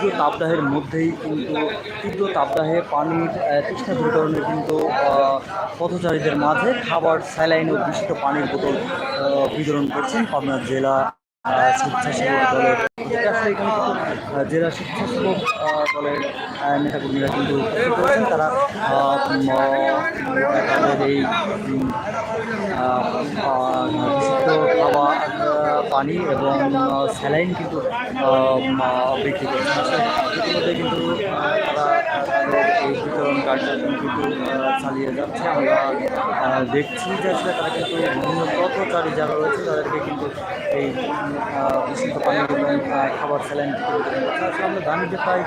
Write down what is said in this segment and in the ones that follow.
তীব্র তাপদাহের মধ্যেই কিন্তু তীব্র তাপদাহে পানির তৃষ্ণা দূরীকরণে কিন্তু পথচারীদের মাঝে খাবার, স্যালাইন ও দূষিত পানির বোতল বিতরণ করছেন পাবনা জেলা স্বেচ্ছাসেবক দলের জেলা স্বেচ্ছাসেবক দলের নেতাকর্মীরা কিন্তু তারা তাদের এই বিশুদ্ধ খাবার পানি এবং স্যালাইন কিন্তু বিক্রি আসলে ইতিমধ্যে কিন্তু এই বিতরণ কার্যক্রম কিন্তু চালিয়ে যাচ্ছে আমরা দেখছি যে আসলে তারা কিন্তু বিভিন্ন পথচারী যারা রয়েছে তাদেরকে কিন্তু এই বিশুদ্ধ পানি খাবার স্যালাইন আসলে আমরা জানি যে প্রায়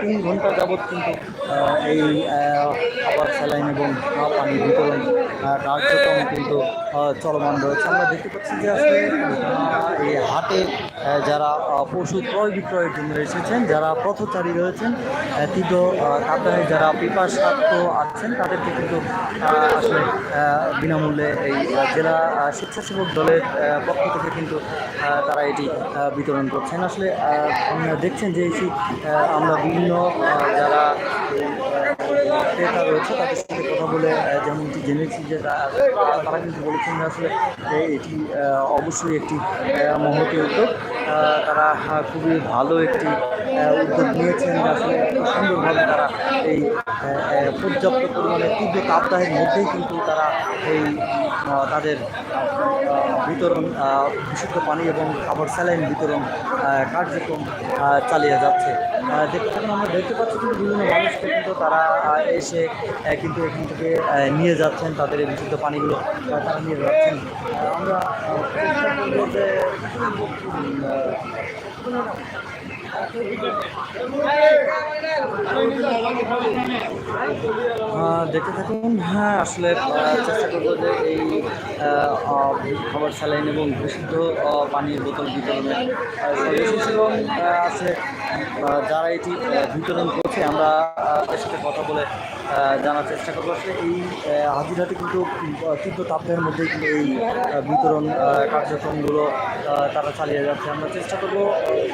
তিন ঘণ্টা যাবৎ কিন্তু এই খাবার স্যালাইন এবং পানি বিতরণ কার্যক্রম কিন্তু চলমান রয়েছে। আমরা দেখতে পাচ্ছি যে আসলে এই হাটে যারা পশু ক্রয় বিক্রয়ের জন্য এসেছেন যারা পথচারী রয়েছেন তীব্র তাপদাহে যারা পিপাসার্থ আছেন তাদেরকে কিন্তু আসলে বিনামূল্যে এই জেলা স্বেচ্ছাসেবক দলের পক্ষ থেকে কিন্তু তারা এটি বিতরণ করছেন। আসলে দেখছেন যে আহ, আমরা বিভিন্ন যারা ক্রেতা রয়েছে, তাদের সাথে কথা বলে যেমন যেমনটি জেনেছি যে তারা কিন্তু বলেছেন যে আসলে এটি অবশ্যই একটি মহতি উদ্যোগ। তারা খুবই ভালো একটি উদ্যোগ নিয়েছেন আসলে সুন্দরভাবে তারা এই পর্যাপ্ত পরিমাণে তীব্র তাপদাহের মধ্যেই কিন্তু তারা এই তাদের বিতরণ বিশুদ্ধ পানি এবং খাবার স্যালাইন বিতরণ কার্যক্রম চালিয়ে যাচ্ছে। দেখতে থাকুন আমরা দেখতে পাচ্ছি কিন্তু বিভিন্ন মানুষকে কিন্তু তারা এসে কিন্তু এখান থেকে নিয়ে যাচ্ছেন তাদের এই বিশুদ্ধ পানিগুলো তারা নিয়ে যাচ্ছেন। আমরা দেখতে থাকুন। হ্যাঁ আসলে চেষ্টা করব যে এই খাবার স্যালাইন এবং বিশুদ্ধ পানির বোতল বিতরণের আছে। যারা এটি বিতরণ করছে, আমরা সাথে কথা বলে জানার চেষ্টা করব। আসলে এই হাজিরহাটে কিন্তু তীব্র তাপের মধ্যেই কিন্তু এই বিতরণ কার্যক্রমগুলো তারা চালিয়ে যাচ্ছে। আমরা চেষ্টা করব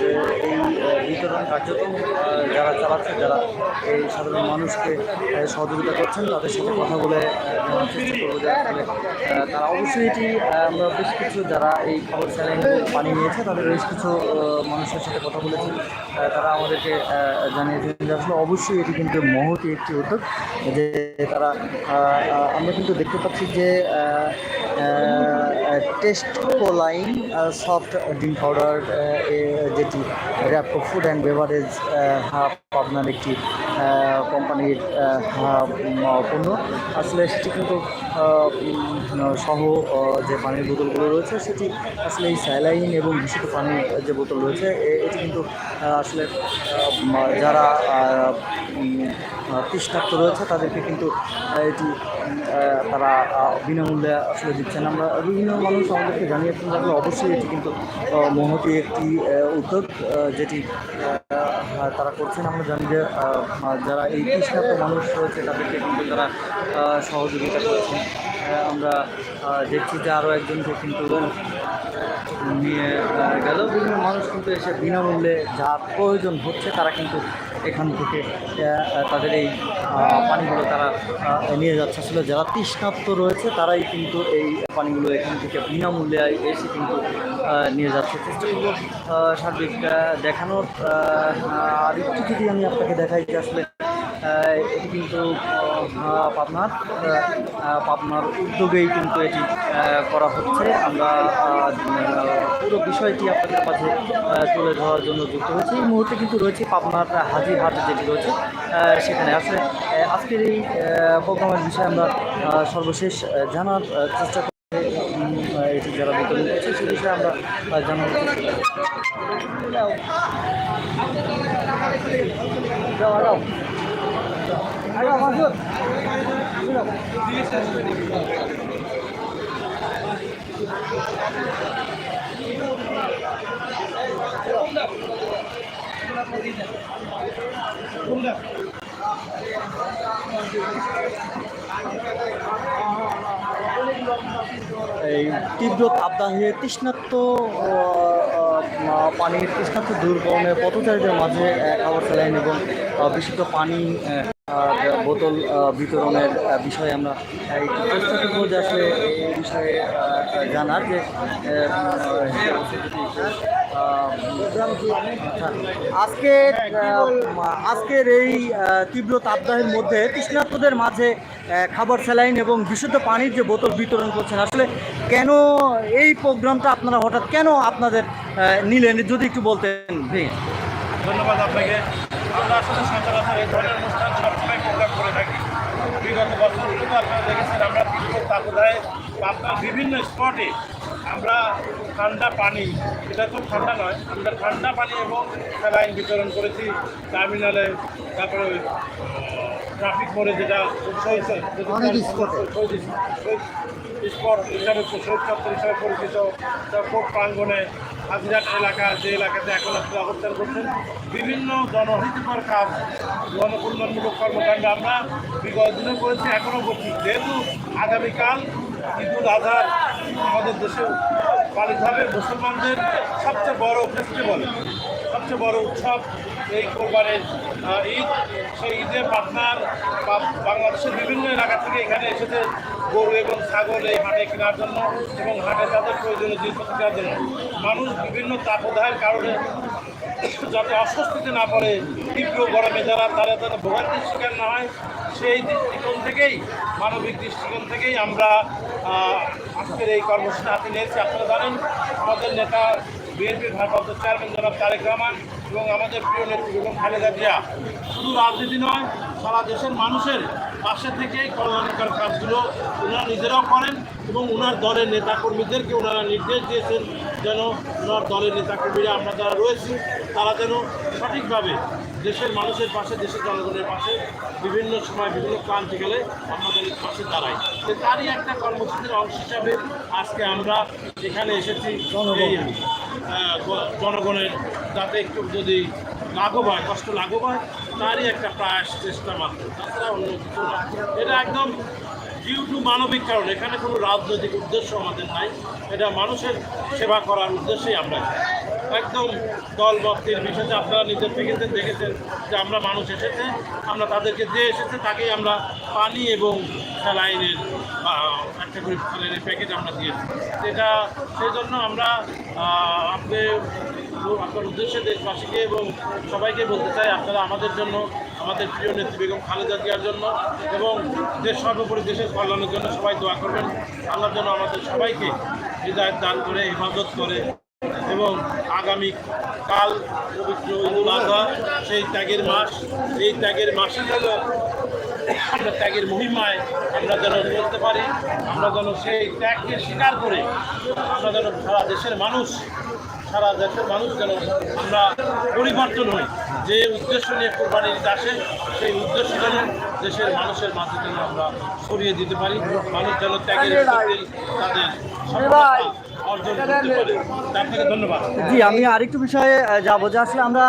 যে এই বিতরণ কার্যক্রম যারা চালাচ্ছে যারা এই সাধারণ মানুষকে সহযোগিতা করছেন তাদের সাথে কথা বলে জানার চেষ্টা করব। যে তারা অবশ্যই এটি আমরা বেশ কিছু যারা এই খাবার এবং পানি নিয়েছে তাদের বেশ কিছু মানুষের সাথে কথা বলেছি। আহ, তারা আমাদেরকে জানিয়েছেন যে আসলে অবশ্যই এটি কিন্তু মহতি একটি উদ্যোগ। যে তারা আমরা কিন্তু দেখতে পাচ্ছি যে টেস্ট কোলাইন সফট ড্রিঙ্ক পাউডার যেটি র্যাপকো ফুড অ্যান্ড বেভারেজ আপনার একটি কোম্পানির আহ, আহ, পণ্য। আসলে সেটি কিন্তু সহ যে পানির বোতলগুলো রয়েছে সেটি আসলে এই স্যালাইন এবং বিশুদ্ধ পানির যে বোতল রয়েছে এটি কিন্তু আসলে যারা তৃষ্ণার্ত রয়েছে তাদেরকে কিন্তু এটি তারা বিনামূল্যে আসলে দিচ্ছেন। আমরা বিভিন্ন মানুষ আমাদেরকে জানিয়েছেন যে অবশ্যই এটি কিন্তু মহতি একটি উদ্যোগ যেটি তারা করছেন। আমরা জানি যে যারা এই কৃষ্ণাত মানুষ রয়েছে, তাদেরকে কিন্তু তারা সহযোগিতা করছেন। আমরা দেখছি যে আরও একজনকে কিন্তু নিয়ে গেল। বিভিন্ন মানুষ কিন্তু এসে বিনামূল্যে যা প্রয়োজন হচ্ছে তারা কিন্তু এখান থেকে তাদের এই পানিগুলো তারা নিয়ে যাচ্ছে। আসলে যারা তৃষ্ণার্ত রয়েছে তারাই কিন্তু এই পানিগুলো এখান থেকে বিনামূল্যে এসে কিন্তু নিয়ে যাচ্ছে। চেষ্টা করব আহ, সার্বিক দেখানোর আর একটু যদি আমি আপনাকে দেখাই যে আসলে এটি কিন্তু পাবনার পাবনার উদ্যোগেই কিন্তু এটি করা হচ্ছে। আমরা পুরো বিষয়টি আপনাদের আহ, তুলে ধরার জন্য যুক্ত হয়েছি। এই মুহূর্তে কিন্তু রয়েছে পাবনার হাজিরহাট যেটি রয়েছে সেখানে আসলে আজকের এই প্রোগ্রামের বিষয়ে আমরা সর্বশেষ জানার চেষ্টা এটি যারা বিতরণ করছে সে বিষয়ে আমরা জানার চেষ্টা এই তীব্র তাপদাহে তৃষ্ণাত্ম পানির তৃষ্ণার্থ দূরকরণে পথচারীদের মাঝে খাবার স্যালাইন এবং বিশুদ্ধ পানি বোতল বিতরণের বিষয়ে আমরা বিষয়ে জানার যে আজকে আজকের এই তীব্র তাপদাহের মধ্যে তৃষ্ণার্তদের মাঝে খাবার স্যালাইন এবং বিশুদ্ধ পানির যে বোতল বিতরণ করছেন, আসলে কেন এই প্রোগ্রামটা আপনারা হঠাৎ কেন আপনাদের নিলেন? যদি একটু বলতেন ধন্যবাদ আপনাকে। আমরা আসলে সচরাচর এই ধরনের অনুষ্ঠান সবসময় প্রোগ্রাম করে থাকি। বিগত বছরগুলোতে আপনারা দেখেছেন আমরা তীব্র তাপদায় আপনার বিভিন্ন স্পটে আমরা ঠান্ডা পানি এটা তো ঠান্ডা নয় আমরা ঠান্ডা পানি এবং স্যালাইন বিতরণ করেছি টার্মিনালে তারপরে ওই ট্রাফিক মোড়ে যেটা স্পট হিসাবে শহীদ চত্বর হিসাবে পরিচিত কোর্ট প্রাঙ্গনে হাজিরাট এলাকা, যে এলাকাতে এখন আপনি অবস্থান করছেন, বিভিন্ন জনহিতকর কাজ, জনকল্যাণমূলক কর্মকাণ্ড আমরা বিগত দিনে করেছি, এখনও করছি। যেহেতু আগামীকাল ঈদুল আজহার আমাদের দেশে পালিত হবে, মুসলমানদের সবচেয়ে বড় ফেস্টিভ্যাল সবচেয়ে বড় উৎসব এই কোরবানের ঈদ। সেই ঈদে পাটনার বা বাংলাদেশের বিভিন্ন এলাকা থেকে এখানে এসেছে গরু এবং ছাগল এই হাটে কেনার জন্য এবং হাটে তাদের প্রয়োজনীয় জিনিসপত্র কেনার জন্য। মানুষ বিভিন্ন তাপদাহের কারণে যাতে অস্বস্তিতে না পড়ে, তীব্র গরমে যারা, তারা যাতে ভোগান্তির শিকার না হয়, সেই দৃষ্টিকোণ থেকেই, মানবিক দৃষ্টিকোণ থেকেই আমরা আজকের এই কর্মসূচি হাতে নিয়েছি। আপনারা জানেন, আমাদের নেতা বিএনপির ভারপ্রাপ্ত চেয়ারম্যান জনাব তারেক রহমান এবং আমাদের প্রিয় নেত্রী বেগম খালেদা জিয়া। শুধু রাজনীতি নয় সারা দেশের মানুষের পাশে থেকে কল্যাণকর কাজগুলো ওনারা নিজেরাও করেন এবং ওনার দলের নেতাকর্মীদেরকে ওনারা নির্দেশ দিয়েছেন যেন ওনার দলের নেতাকর্মীরা আমরা যারা রয়েছি তারা যেন সঠিকভাবে দেশের মানুষের পাশে দেশের জনগণের পাশে বিভিন্ন সময় বিভিন্ন ক্রান্তি গেলে আমাদের পাশে দাঁড়ায়। তো তারই একটা কর্মসূচির অংশ হিসাবে আজকে আমরা এখানে এসেছি। জনগণের যাতে একটু যদি লাঘব হয় কষ্ট লাঘব হয় তারই একটা প্রয়াস চেষ্টা মাত্র। অন্য কিছু এটা একদম ডিউ টু মানবিক কারণ। এখানে কোনো রাজনৈতিক উদ্দেশ্য আমাদের নাই। এটা মানুষের সেবা করার উদ্দেশ্যেই আমরা। একদম দল বিষয়ে আপনারা নিজের থেকে দেখেছেন যে আমরা মানুষ এসেছে, আমরা তাদেরকে যে এসেছে তাকেই আমরা পানি এবং স্যালাইনের একটা করে স্যালাইনের আমরা দিয়েছি। এটা সেই জন্য আমরা আপনি আপনার উদ্দেশ্যে দেশবাসীকে এবং সবাইকে বলতে চাই, আপনারা আমাদের জন্য, আমাদের প্রিয় নেত্রী বেগম খালেদা জিয়ার জন্য এবং দেশ সর্বোপরি দেশের কল্যাণের জন্য সবাই দোয়া করবেন। আল্লাহ যেন আমাদের সবাইকে হৃদায়ত দান করে, হেফাজত করে এবং আগামী কাল পবিত্র ঈদুল আজহা, সেই ত্যাগের মাস, এই ত্যাগের মাসে যেন আমরা ত্যাগের মহিমায় আমরা যেন চলতে পারি, আমরা যেন সেই ত্যাগকে স্বীকার করে আমরা যেন সারা দেশের মানুষ সারা দেশের মানুষ যেন আমরা পরিবর্তন হই, যে উদ্দেশ্য নিয়ে কোরবানির ঈদ আসে, সেই উদ্দেশ্য যেন দেশের মানুষের মাঝে যেন আমরা ছড়িয়ে দিতে পারি, মানুষ যেন ত্যাগের তাদের জি, আমি আরেকটু বিষয়ে যাব। যে আসলে আমরা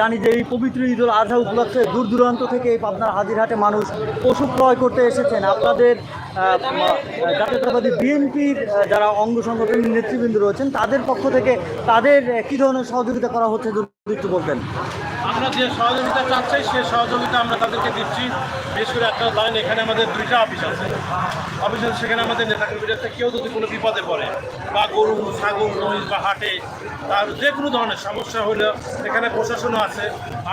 জানি যে এই পবিত্র ঈদুল আজহা উপলক্ষে দূর দূরান্ত থেকে এই পাবনার হাজিরহাটে মানুষ পশু ক্রয় করতে এসেছেন। আপনাদের জাতীয়তাবাদী বিএনপির যারা অঙ্গ সংগঠনের নেতৃবৃন্দ রয়েছেন, তাদের পক্ষ থেকে তাদের কী ধরনের সহযোগিতা করা হচ্ছে, যদি একটু বলতেন? আমরা যে সহযোগিতা চাচ্ছি, সে সহযোগিতা আমরা তাদেরকে দিচ্ছি। বিশেষ করে আপনারা জানেন, এখানে আমাদের দুইটা অফিস আছে। অফিস আছে সেখানে আমাদের নেতাকর্মীরা কেউ যদি কোনো বিপদে পড়ে, বা গরু, ছাগল, মহিষ বা হাটে, তার যে কোনো ধরনের সমস্যা হলে এখানে প্রশাসনও আছে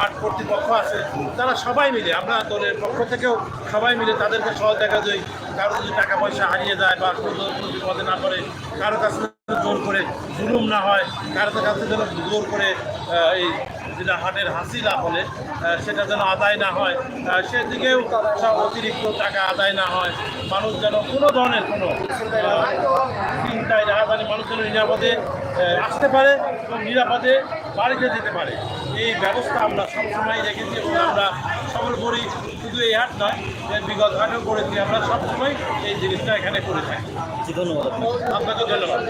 আর্ট কর্তৃপক্ষ আছে। তারা সবাই মিলে, আমরা দলের পক্ষ থেকেও সবাই মিলে তাদেরকে সহযোগিতা দিই কারও যদি টাকা পয়সা হারিয়ে যায় বা বিপদে না পড়ে, কারও কাছে জোর করে জুলুম না হয়, কারও কাছে যেন জোর করে এই যেটা হাটের হাসিলা বলে সেটা যেন আদায় না হয় সেদিকেও অতিরিক্ত টাকা আদায় না হয়, মানুষ যেন কোনো ধরনের কোনো চিন্তায়, রাজধানী মানুষ যেন নিরাপদে আসতে পারে এবং নিরাপদে বাড়িতে যেতে পারে। এই ব্যবস্থা আমরা সবসময় রেখেছি এবং আমরা সর্বোপরি শুধু এই হাট নয় বিগত হাটেও করেছি আমরা সবসময় এই জিনিসটা এখানে করে থাকি। ধন্যবাদ আপনাকে ধন্যবাদ।